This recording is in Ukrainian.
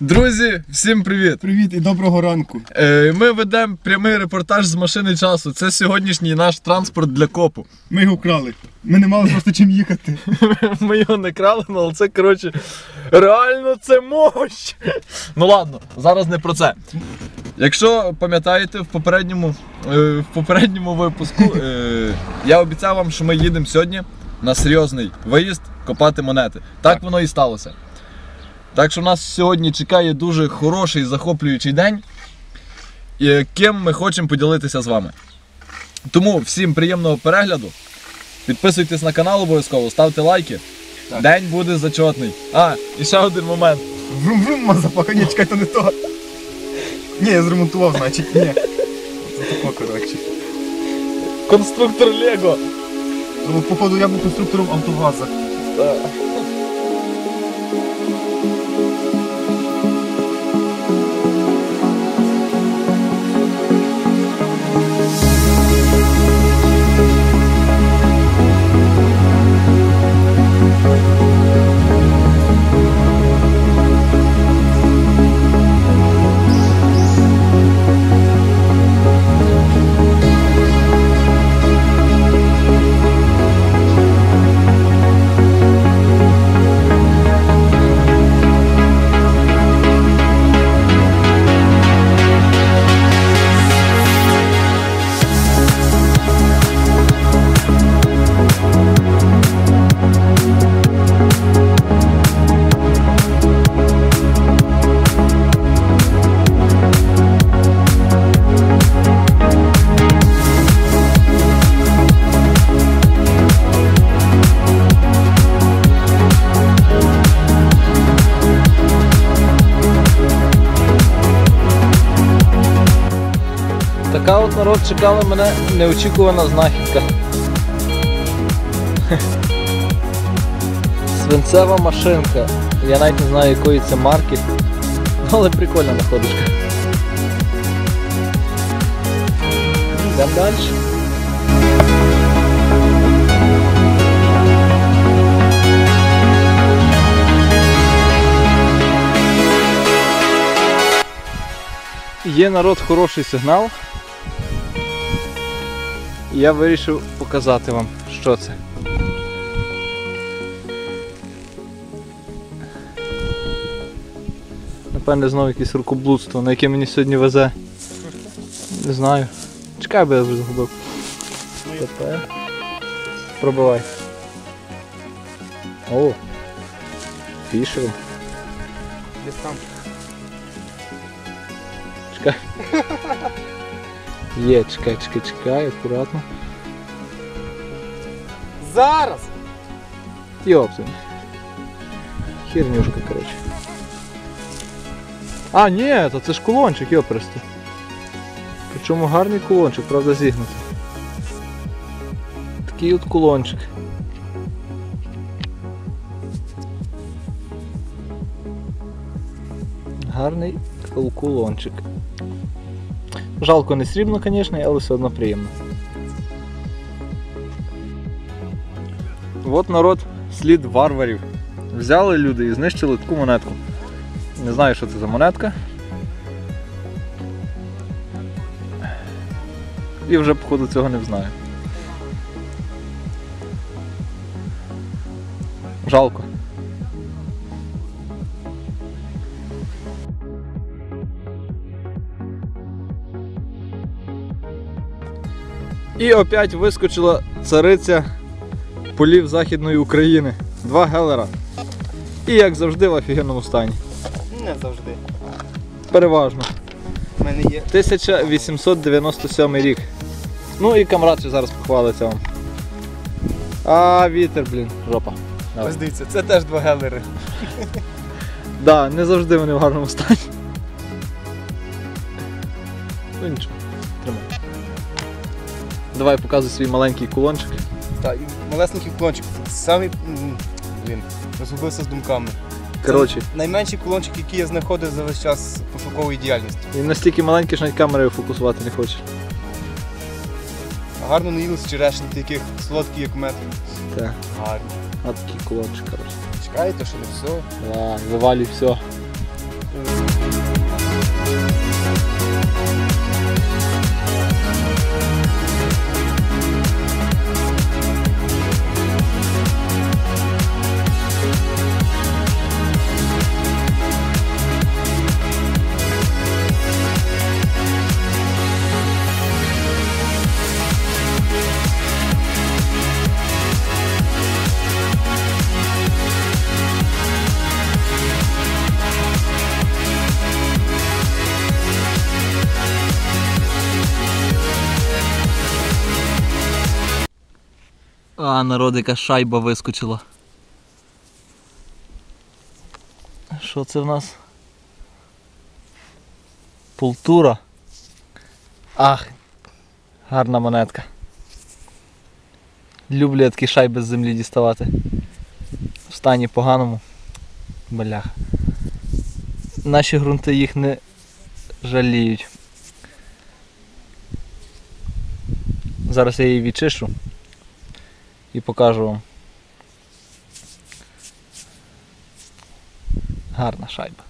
Друзі, всім привіт! Привіт і доброго ранку. Е, Ми ведемо прямий репортаж з машини часу. Це сьогоднішній наш транспорт для копу. Ми його вкрали. Ми не мали просто чим їхати. Ми його не крали, але це коротше. Реально це мощ! Ну ладно, зараз не про це. Якщо пам'ятаєте, в попередньому, е, в попередньому випуску е, я обіцяв вам, що ми їдемо сьогодні на серйозний виїзд копати монети. Так воно і сталося. Так що нас сьогодні чекає дуже хороший захоплюючий день, яким ми хочемо поділитися з вами. Тому всім приємного перегляду. Підписуйтесь на канал обов'язково, ставте лайки. Так. День буде зачетний. А, і ще один момент. Врум-врум, мазапака, ні, чекай, то не то. Ні, я зремонтував, значить, ні. Це тако, коротше. Конструктор Лего. Ну, походу, я був конструктором автоваза. Така なるほど。Народ чекала мене неочікувана знахідка. Свинцева машинка. Я навіть не знаю якої це марки. Але прикольна находочка. Йдемо далі. Є народ хороший сигнал. І Я вирішив показати вам, що це. Напевне, знову якесь рукоблудство, на яке мені сьогодні везе. Не знаю. Чекай, бо я вже загубив. Тепер. Пробивай. О! Фішер. Десь там. Чекай. Є, чекай, чекай, чекай, акуратно. Зараз! Йопсень. Хернюшка, короче. А, ні, то це ж кулончик, йоперсти. Причому гарний кулончик, правда зігнутий. Такий от кулончик. Гарний кулончик. Жалко не срібно, звісно, але все одно приємно. От народ слід варварів. Взяли люди і знищили таку монетку. Не знаю, що це за монетка. І вже, походу, цього не знаю. Жалко. І опять вискочила цариця полів Західної України. Два гелера. І як завжди в офігенному стані. Не завжди. Переважно. У мене є. 1897 рік. Ну і камрад ще зараз похвалиться вам. А, вітер, блін, жопа. Давай. Ось дивіться, це теж два гелери. Да, не завжди вони в гарному стані. Ну нічого, тримай. Давай показуй свій маленький кулончик. Так, і малесенький кулончик. Самий. м, Блін, розгубився з думками. Коротше, Це найменший кулончик, який я знаходив за весь час пошукової діяльності. він настільки маленький, що навіть камерою фокусувати не хоче. Гарно наїлися черешні, таких солодкі, як мед. Так, Гарні. от такий кулончик, коротше. Чекайте, що не все. Давай, вивалюй все. Опа, народ, шайба вискочила. Що це в нас? Пултура. Ах, гарна монетка. Люблю я такі шайби з землі діставати. В стані поганому. Бляха. Наші ґрунти їх не жаліють. Зараз я її відчищу і покажу вам. Гарна шайба.